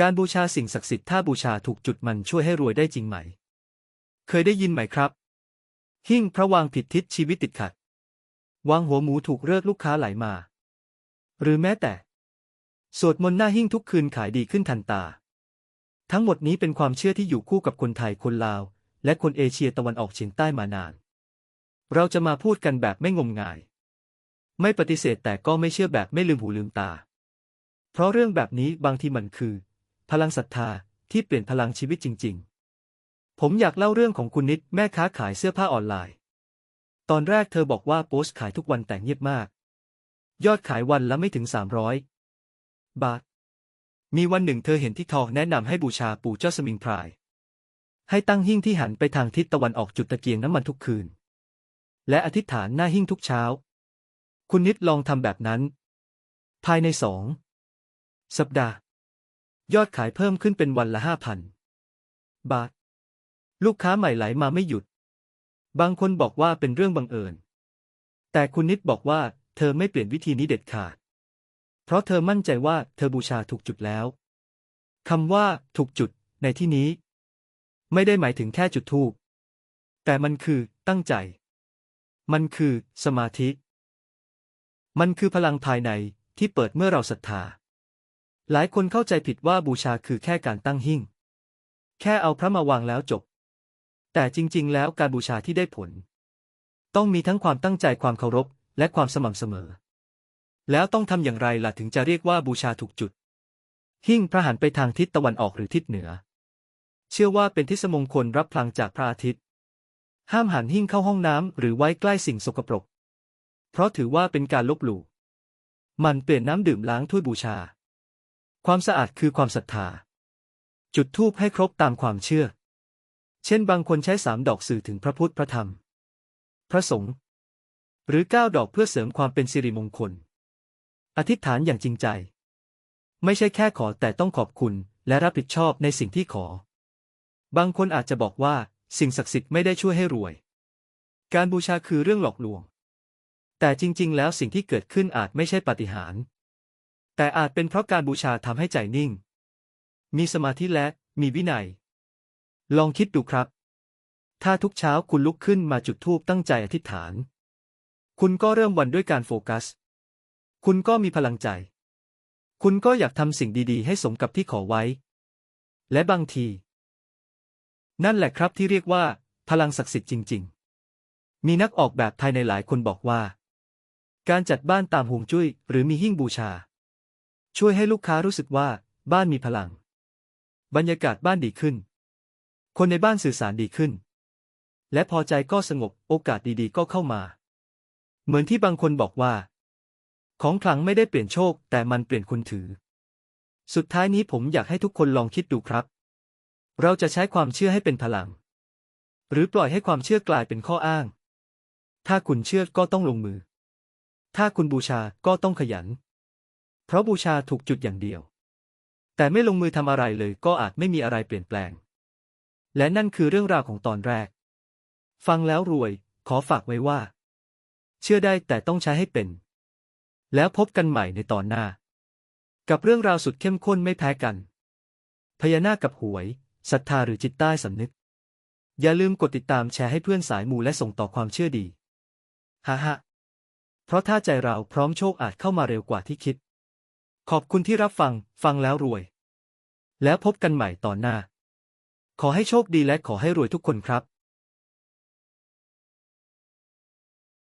การบูชาสิ่งศักดิ์สิทธิ์ถ้าบูชาถูกจุดมันช่วยให้รวยได้จริงไหม เคยได้ยินไหมครับ หิ้งพระวางผิดทิศชีวิตติดขัด วางหัวหมูถูกเลิกลูกค้าไหลมา หรือแม้แต่ สวดมนต์หน้าหิ้งทุกคืนขายดีขึ้นทันตา ทั้งหมดนี้เป็นความเชื่อที่อยู่คู่กับคนไทยคนลาว และคนเอเชียตะวันออกเฉียงใต้มานาน เราจะมาพูดกันแบบไม่งมงาย ไม่ปฏิเสธแต่ก็ไม่เชื่อแบบไม่ลืมหูลืมตา เพราะเรื่องแบบนี้บางทีมันคือ พลังศรัทธาที่เปลี่ยนพลังชีวิตจริง ๆ ผมอยากเล่าเรื่องของคุณนิดแม่ค้าขายเสื้อผ้าออนไลน์ ตอนแรกเธอบอกว่าโพสต์ขายทุกวันแต่เงียบมาก ยอดขายวันละไม่ถึง 300 บาท มีวันหนึ่งเธอเห็นที่ทองแนะนำให้บูชาปู่เจ้าสมิงพราย ให้ตั้งหิ้งที่หันไปทางทิศตะวันออกจุดตะเกียงน้ำมันทุกคืน และอธิษฐานหน้าหิ้งทุกเช้า คุณนิดลองทำแบบนั้น ภายในสองสัปดาห์ ยอดขายเพิ่มขึ้นเป็นวันละห้าพันบาท ลูกค้าใหม่ไหลมาไม่หยุด บางคนบอกว่าเป็นเรื่องบังเอิญ แต่คุณนิดบอกว่าเธอไม่เปลี่ยนวิธีนี้เด็ดขาด เพราะเธอมั่นใจว่าเธอบูชาถูกจุดแล้วคำว่าถูกจุดในที่นี้ ไม่ได้หมายถึงแค่จุดธูปแต่มันคือตั้งใจ มันคือสมาธิ มันคือพลังภายในที่เปิดเมื่อเราศรัทธา หลายคนเข้าใจผิดว่าบูชาคือแค่การตั้งหิ้ง แค่เอาพระมาวางแล้วจบ แต่จริงๆ แล้วการบูชาที่ได้ผล ต้องมีทั้งความตั้งใจความเคารพ และความสม่ำเสมอ แล้วต้องทำอย่างไรล่ะถึงจะเรียกว่าบูชาถูกจุด หิ้งพระหันไปทางทิศตะวันออกหรือทิศเหนือ เชื่อว่าเป็นทิศมงคลรับพลังจากพระอาทิตย์ ห้ามหันหิ้งเข้าห้องน้ำหรือไว้ใกล้สิ่งสกปรก เพราะถือว่าเป็นการลบหลู่มันเปลี่ยนน้ำดื่มล้างถ้วยบูชา ความสะอาดคือความศรัทธา จุดธูปให้ครบตามความเชื่อ เช่นบางคนใช้สามดอกสื่อถึงพระพุทธพระธรรม พระสงฆ์หรือเก้าดอกเพื่อเสริมความเป็นสิริมงคล อธิษฐานอย่างจริงใจ ไม่ใช่แค่ขอแต่ต้องขอบคุณและรับผิดชอบในสิ่งที่ขอ บางคนอาจจะบอกว่าสิ่งศักดิ์สิทธิ์ไม่ได้ช่วยให้รวย การบูชาคือเรื่องหลอกลวง แต่จริง ๆ แล้วสิ่งที่เกิดขึ้นอาจไม่ใช่ปาฏิหาริย์ แต่อาจเป็นเพราะการบูชาทำให้ใจนิ่ง มีสมาธิและมีวินัย ลองคิดดูครับ ถ้าทุกเช้าคุณลุกขึ้นมาจุดธูปตั้งใจอธิษฐาน คุณก็เริ่มวันด้วยการโฟกัส คุณก็มีพลังใจ คุณก็อยากทำสิ่งดีๆ ให้สมกับที่ขอไว้ และบางที นั่นแหละครับที่เรียกว่า พลังศักดิ์สิทธิ์จริง ๆ มีนักออกแบบภายในหลายคนบอกว่า การจัดบ้านตามห่วงจุ้ย หรือมีหิ้งบูชา ช่วยให้ลูกค้ารู้สึกว่าบ้านมีพลัง บรรยากาศบ้านดีขึ้น คนในบ้านสื่อสารดีขึ้น และพอใจก็สงบโอกาสดีๆ ก็เข้ามา เหมือนที่บางคนบอกว่า ของขลังไม่ได้เปลี่ยนโชค แต่มันเปลี่ยนคนถือ สุดท้ายนี้ผมอยากให้ทุกคนลองคิดดูครับ เราจะใช้ความเชื่อให้เป็นพลัง หรือปล่อยให้ความเชื่อกลายเป็นข้ออ้าง ถ้าคุณเชื่อก็ต้องลงมือ ถ้าคุณบูชาก็ต้องขยัน ราะบูชาถูกจุดอย่างเดียว แต่ไม่ลงมือทำอะไรเลยก็อาจไม่มีอะไรเปลี่ยนแปลง และนั่นคือเรื่องราวของตอนแรก ฟังแล้วรวย ขอฝากไว้ว่า เชื่อได้แต่ต้องใช้ให้เป็น แล้วพบกันใหม่ในตอนหน้า กับเรื่องราวสุดเข้มข้นไม่แพ้กัน พญานาคกับหวยศรัทธาหรือจิตใต้สำนึก อย่าลืมกดติดตามแชร์ให้เพื่อนสายมูและส่งต่อความเชื่อดีฮ่าฮ่าเพราะถ้าใจเราพร้อมโชคอาจเข้ามาเร็วกว่าที่คิด ขอบคุณที่รับฟัง ฟังแล้วรวย แล้วพบกันใหม่ตอนหน้า ขอให้โชคดีและขอให้รวยทุกคนครับ